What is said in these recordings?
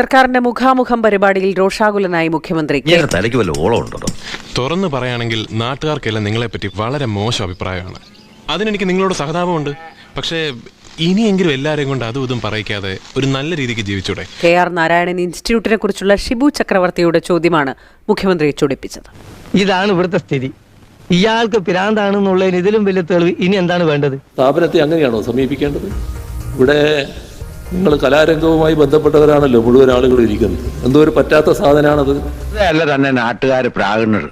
സർക്കാരിന്റെ മുഖാമുഖം പരിപാടിയിൽ രോഷാകുലനായി മുഖ്യമന്ത്രി. തലയ്ക്ക് വല്ല ഓളമുണ്ടോ തുറന്നു പറയുകയാണെങ്കിൽ നാട്ടുകാർക്കെല്ലാം നിങ്ങളെപ്പറ്റി വളരെ മോശം അഭിപ്രായമാണ്. അതിനെനിക്ക് നിങ്ങളോട് സഹതാപമുണ്ട്. പക്ഷേ ഇനിയെങ്കിലും എല്ലാവരെയും കൊണ്ട് അതും ഇതും പറയിക്കാതെ ഒരു നല്ല രീതിക്ക് ജീവിച്ചൂടെ? കെ. ആർ. നാരായണൻ ഇൻസ്റ്റിറ്റ്യൂട്ടിനെ കുറിച്ചുള്ള ഷിബു ചക്രവർത്തിയുടെ ചോദ്യമാണ് മുഖ്യമന്ത്രി ചൊടിപ്പിച്ചത്. ഇതാണ് ഇവിടുത്തെ സ്ഥിതി. ഇയാൾക്ക് പിരാന്താണെന്നുള്ളതിന് ഇതിലും വലിയ തെളിവ് ഇനി എന്താണ് വേണ്ടത്? സ്ഥാപനത്തെ അങ്ങനെയാണോ സമീപിക്കേണ്ടത്? ഇവിടെ നിങ്ങൾ കലാരംഗവുമായി ബന്ധപ്പെട്ടവരാണല്ലോ മുഴുവൻ ആളുകൾ ഇരിക്കുന്നത്. എന്തോ ഒരു പറ്റാത്ത സാധനമാണത് അല്ല തന്നെ നാട്ടുകാർ പ്രാകുന്നത്.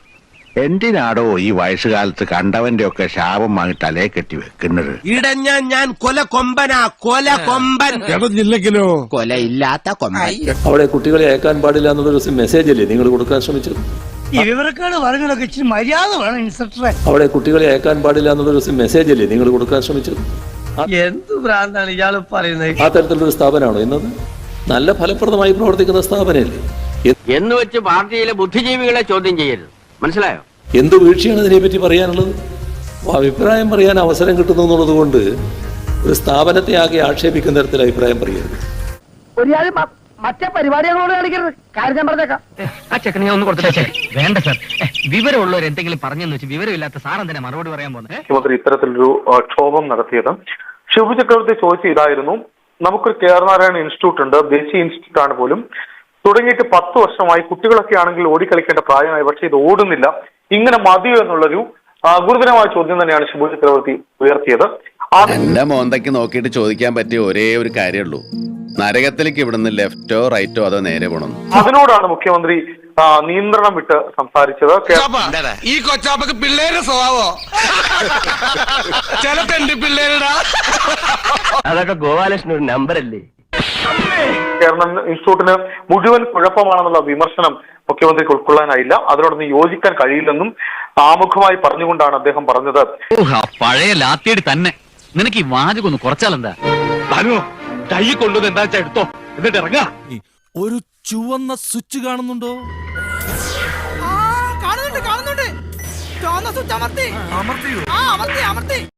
എന്തിനാടോ ഈ വയസ്സുകാലത്ത് കണ്ടവന്റെ ഒക്കെ ശാപം വാങ്ങി തലേ കെട്ടി വെക്കുന്നത്? ഇടഞ്ഞ ഞാൻ കൊല കൊമ്പനാ കൊല കൊമ്പൻ. കൊല ഇല്ലാത്ത കൊമ്പൻ. അവിടെ കുട്ടികളെ അയക്കാൻ പാടില്ല എന്നുള്ളൊരു മെസ്സേജ് അല്ലേ നിങ്ങൾ കൊടുക്കാൻ ശ്രമിച്ചത്? പറഞ്ഞതൊക്കെ ഇച്ചിരി മര്യാദ വേണം ഇൻസ്പെക്ടറെ അവിടെ കുട്ടികളെ അയക്കാൻ പാടില്ല എന്നുള്ളൊരു മെസ്സേജ് അല്ലേ നിങ്ങൾ കൊടുക്കാൻ ശ്രമിച്ചത്? എന്ത് ഭ്രാന്താണ് ഇയാൾ പറയുന്നത്? ആ തരത്തിലുള്ള സ്ഥാപനമാണോ? എന്നത് നല്ല ഫലപ്രദമായി പ്രവർത്തിക്കുന്ന സ്ഥാപനമല്ലേ? എന്ന് വെച്ച് പാർട്ടിയിലെ ബുദ്ധിജീവികളെ ചോദ്യം ചെയ്യരുത്. മനസ്സിലായോ? എന്ത് വീഴ്ചയാണ് ഇതിനെപ്പറ്റി പറയാനുള്ളത്? അഭിപ്രായം പറയാൻ അവസരം കിട്ടുന്നു എന്നുള്ളത് കൊണ്ട് ഒരു സ്ഥാപനത്തെ ആകെ ആക്ഷേപിക്കുന്ന തരത്തിൽ അഭിപ്രായം പറയരുത്. മറ്റേ പരിപാടികളോട് കളിക്കരുത് കാര്യം ഞാൻ പറഞ്ഞേക്കാം. ആ ചെക്കനെ ഞാൻ ഒന്ന് കൊടുത്തേ വേണ്ട സാർ വിവരമുള്ളവർ എന്തെങ്കിലും പറഞ്ഞെന്ന് വെച്ച് വിവരമില്ലാത്ത സാർ എന്തിനാ മറുപടി പറയാൻ പോകുന്നത്? മുഖ്യമന്ത്രി ഇത്തരത്തിലൊരു ക്ഷോഭം നടത്തിയത് ശിവു ചക്രവർത്തി ചോദിച്ച ഇതായിരുന്നു. നമുക്കൊരു കെ ആർ നാരായണ ഇൻസ്റ്റിറ്റ്യൂട്ട് ഉണ്ട്. ദേശീയ ഇൻസ്റ്റിറ്റ്യൂട്ട് ആണ് പോലും. തുടങ്ങിയിട്ട് പത്ത് വർഷമായി കുട്ടികളൊക്കെ ആണെങ്കിൽ ഓടിക്കളിക്കേണ്ട പ്രായമായി. പക്ഷെ ഇത് ഓടുന്നില്ല. ഇങ്ങനെ മതിയോ എന്നുള്ളൊരു ഗുരുതരമായ ചോദ്യം തന്നെയാണ് ശുഭ ചക്രവർത്തി ഉയർത്തിയത്. എന്റെ മോന്തയ്ക്ക് നോക്കിയിട്ട് ചോദിക്കാൻ പറ്റിയ ഒരേ ഒരു കാര്യമുള്ളൂ നരകത്തിലേക്ക് ഇവിടുന്ന് ലെഫ്റ്റോ റൈറ്റോ അതോ നേരെ പോണം അതിനോടാണ് മുഖ്യമന്ത്രി നിയന്ത്രണം വിട്ട് സംസാരിച്ചത് ഈ കൊച്ചാപ്പക്ക് പിള്ളേരുടെ സ്വഭാവോ? ചില തെണ്ടി പിള്ളേരുടെ? അതൊക്കെ ഗോപാലകൃഷ്ണൻ ഒരു നമ്പർ അല്ലേ കേരളം ഇൻസ്റ്റിറ്റ്യൂട്ടിന് മുഴുവൻ കുഴപ്പമാണെന്നുള്ള വിമർശനം മുഖ്യമന്ത്രിക്ക് ഉൾക്കൊള്ളാനായില്ല. അതിനോടൊന്നും യോജിക്കാൻ കഴിയില്ലെന്നും ആമുഖമായി പറഞ്ഞുകൊണ്ടാണ് അദ്ദേഹം പറഞ്ഞത്. പഴയ ലാത്തിയടി തന്നെ. നിനക്ക് ഈ വാചകം ഒന്ന് കുറച്ചാലെന്താ? കൈ കൊണ്ടുവന്ന് എന്താ വെച്ചാ എടുത്തോ? എന്നിട്ട് ഇറങ്ങാ. ഒരു ചുവന്ന സ്വിച്ച് കാണുന്നുണ്ടോ? കാണുന്നുണ്ട് കാണുന്നുണ്ട്. ചുവന്ന സ്വിച്ച് അമർത്തി. അമർത്തിയോ? ആ അമർത്തി അമർത്തി.